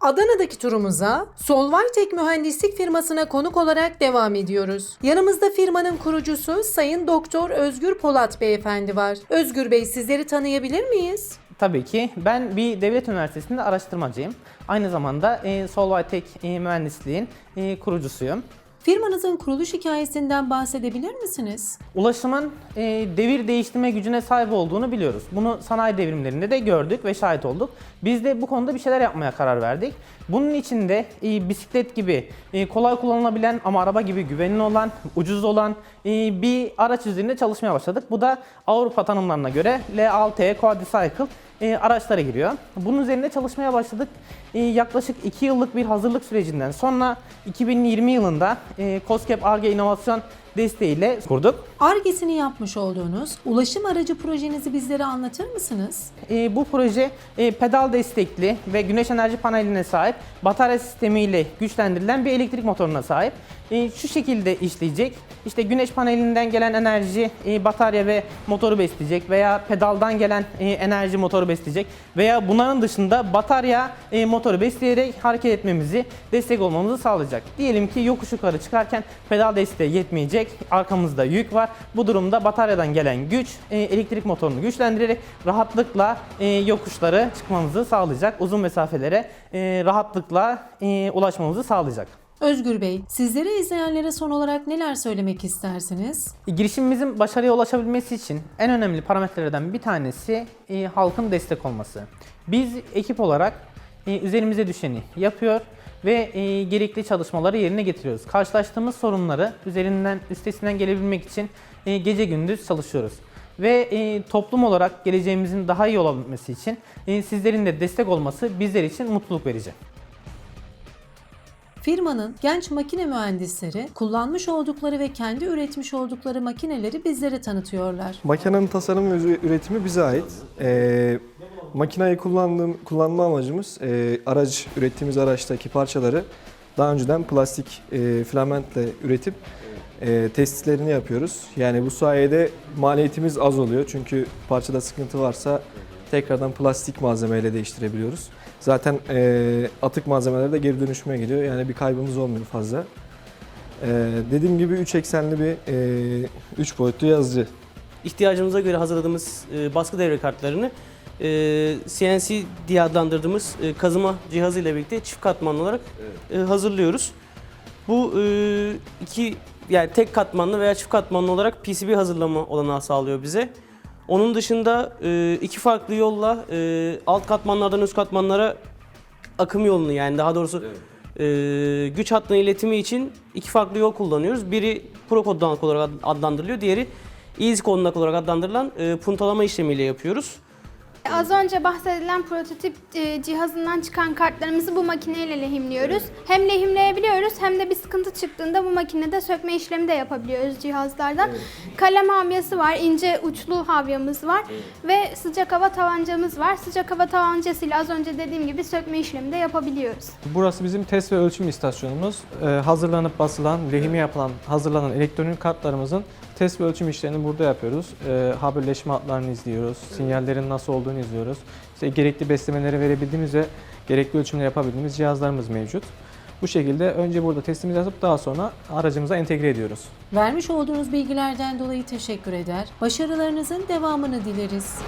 Adana'daki turumuza Solvaytek Mühendislik firmasına konuk olarak devam ediyoruz. Yanımızda firmanın kurucusu Sayın Doktor Özgür Polat Beyefendi var. Özgür Bey sizleri tanıyabilir miyiz? Tabii ki. Ben bir devlet üniversitesinde araştırmacıyım. Aynı zamanda e, Solvaytek e, mühendisliğin e, kurucusuyum. Firmanızın kuruluş hikayesinden bahsedebilir misiniz? Ulaşımın e, devir değiştirme gücüne sahip olduğunu biliyoruz. Bunu sanayi devrimlerinde de gördük ve şahit olduk. Biz de bu konuda bir şeyler yapmaya karar verdik. Bunun için de e, bisiklet gibi e, kolay kullanılabilen ama araba gibi güvenli olan, ucuz olan e, bir araç üzerinde çalışmaya başladık. Bu da Avrupa tanımlarına göre L6E Quadricycle e, araçlara giriyor. Bunun üzerinde çalışmaya başladık. E, yaklaşık 2 yıllık bir hazırlık sürecinden sonra 2020 yılında e, COSGAP ARGE inovasyon desteğiyle kurduk. Argesini yapmış olduğunuz ulaşım aracı projenizi bizlere anlatır mısınız? E, bu proje e, pedal destekli ve güneş enerji paneline sahip batarya sistemiyle güçlendirilen bir elektrik motoruna sahip. E, şu şekilde işleyecek. İşte güneş panelinden gelen enerji e, batarya ve motoru besleyecek veya pedaldan gelen e, enerji motoru besleyecek veya bunların dışında batarya e, motoru besleyerek hareket etmemizi, destek olmamızı sağlayacak. Diyelim ki yokuş yukarı çıkarken pedal desteği yetmeyecek, arkamızda yük var. Bu durumda bataryadan gelen güç e, elektrik motorunu güçlendirerek rahatlıkla e, yokuşları çıkmamızı sağlayacak. Uzun mesafelere e, rahatlıkla ulaşmamızı sağlayacak. Özgür Bey, sizlere izleyenlere son olarak neler söylemek istersiniz? Girişimimizin başarıya ulaşabilmesi için en önemli parametrelerden bir tanesi e, halkın destek olması. Biz ekip olarak e, üzerimize düşeni yapıyor ve e, gerekli çalışmaları yerine getiriyoruz. Karşılaştığımız sorunları üzerinden üstesinden gelebilmek için e, gece gündüz çalışıyoruz. Ve e, toplum olarak geleceğimizin daha iyi olabilmesi için e, sizlerin de destek olması bizler için mutluluk verici. Firmanın genç makine mühendisleri kullanmış oldukları ve kendi üretmiş oldukları makineleri bizlere tanıtıyorlar. Makinenin tasarımı ve üretimi bize ait. Ee, makinayı kullandığım, kullanma amacımız e, araç ürettiğimiz araçtaki parçaları daha önceden plastik e, filamentle üretip e, testlerini yapıyoruz. Yani bu sayede maliyetimiz az oluyor. Çünkü parçada sıkıntı varsa tekrardan plastik malzemeyle değiştirebiliyoruz. Zaten e, atık malzemeler de geri dönüşüme gidiyor. Yani bir kaybımız olmuyor fazla. E, dediğim gibi 3 eksenli bir 3 boyutlu yazıcı ihtiyacımıza göre hazırladığımız e, baskı devre kartlarını e, CNC diye adlandırdığımız e, kazıma cihazı ile birlikte çift katmanlı olarak e, hazırlıyoruz. Bu e, iki yani tek katmanlı veya çift katmanlı olarak PCB hazırlama olanağı sağlıyor bize. Onun dışında e, iki farklı yolla e, alt katmanlardan üst katmanlara akım yolunu yani daha doğrusu e, güç hattının iletimi için iki farklı yol kullanıyoruz. Biri Pro kodlanık olarak ad- adlandırılıyor, diğeri Easy kodlanık olarak adlandırılan e, puntalama işlemiyle yapıyoruz. Az önce bahsedilen prototip e, cihazından çıkan kartlarımızı bu makineyle lehimliyoruz. Hem lehimleyebiliyoruz hem de bir sıkıntı çıktığında bu makinede sökme işlemi de yapabiliyoruz cihazlardan. Kalem havyası var, ince uçlu havyamız var ve sıcak hava tabancamız var. Sıcak hava tabancasıyla az önce dediğim gibi sökme işlemi de yapabiliyoruz. Burası bizim test ve ölçüm istasyonumuz. Ee, hazırlanıp basılan, lehimi yapılan, hazırlanan elektronik kartlarımızın test ve ölçüm işlerini burada yapıyoruz. Ee, haberleşme hatlarını izliyoruz, sinyallerin nasıl olduğunu izliyoruz. İşte gerekli beslemeleri verebildiğimiz ve gerekli ölçümleri yapabildiğimiz cihazlarımız mevcut. Bu şekilde önce burada testimizi yapıp daha sonra aracımıza entegre ediyoruz. Vermiş olduğunuz bilgilerden dolayı teşekkür eder. Başarılarınızın devamını dileriz.